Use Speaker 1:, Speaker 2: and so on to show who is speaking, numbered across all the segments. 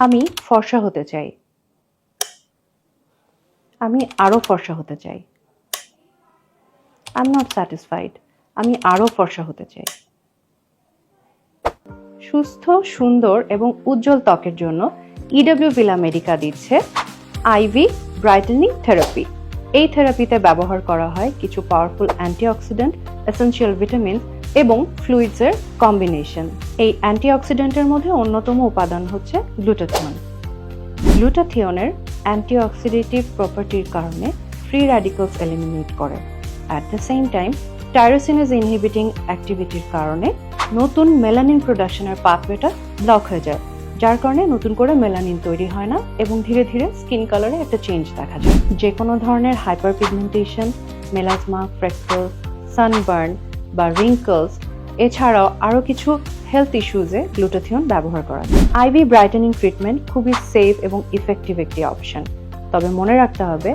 Speaker 1: আমি ফর্সা হতে চাই। আমি আরও ফর্সা হতে চাই। আই এম নট স্যাটিসফাইড আমি আরও ফর্সা হতে চাই। সুস্থ, সুন্দর এবং উজ্জ্বল ত্বকের জন্য ইডব্লিউ ভিলা মেডিকা দিচ্ছে আইভি ব্রাইটেনিং থেরাপি এই থেরাপিতে ব্যবহার করা হয় কিছু পাওয়ারফুল অ্যান্টিঅক্সিডেন্ট এসেনশিয়াল ভিটামিন এবং ফ্লুইডসের কম্বিনেশন এই অ্যান্টিঅক্সিডেন্টের মধ্যে অন্যতম উপাদান হচ্ছে গ্লুটাথিয়ন গ্লুটাথিয়নের অ্যান্টিঅক্সিডেটিভ প্রপার্টির কারণে ফ্রি র্যাডিক্যালস এলিমিনেট করে। At the same time tyrosinase inhibiting অ্যাক্টিভিটির কারণে নতুন মেলানিন প্রোডাকশনের পাথওয়েটা ব্লক হয়ে যায়, যার কারণে নতুন করে মেলানিন তৈরি হয় না এবং ধীরে ধীরে স্কিন কালারে একটা চেঞ্জ দেখা যায়। যে কোনো ধরনের hyper pigmentation melasma freckles sunburn বা রিঙ্কলস এছাড়াও আরও কিছু হেলথ ইস্যুজে গ্লুটাথিয়ন ব্যবহার করা যায়। আইভি ব্রাইটেনিং ট্রিটমেন্ট খুবই সেফ এবং ইফেক্টিভ একটি অপশন তবে মনে রাখতে হবে,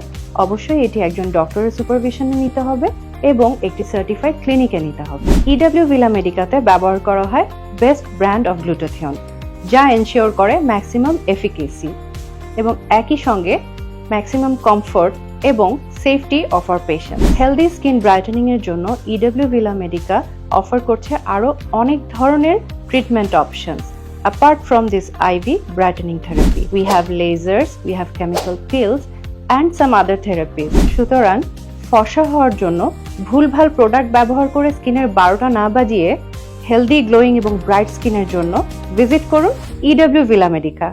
Speaker 1: অবশ্যই এটি একজন ডক্টরের সুপারভিশনে নিতে হবে এবং একটি সার্টিফাইড ক্লিনিকে নিতে হবে। ইডব্লিউ ভিলা মেডিকাতে ব্যবহার করা হয় বেস্ট ব্র্যান্ড অফ গ্লুটাথিয়ন যা এনশিওর করে ম্যাক্সিমাম এফিকেসি এবং একই সঙ্গে ম্যাক্সিমাম কমফোর্ট এবং safety of our patient healthy skin brightening এর জন্য ইডব্লিউ ভিলা মেডিকা অফার করছে আরও অনেক ধরনের treatment option apart from this IV brightening therapy we have lasers, we have chemical peels and some other therapy সুতরাং ফসা হওয়ার জন্য ভুলভাল প্রোডাক্ট ব্যবহার করে স্কিনের বারোটা না বাজিয়ে হেলদি গ্লোয়িং এবং ব্রাইট স্কিনের জন্য ভিজিট করুন ইডব্লিউ ভিলা মেডিকা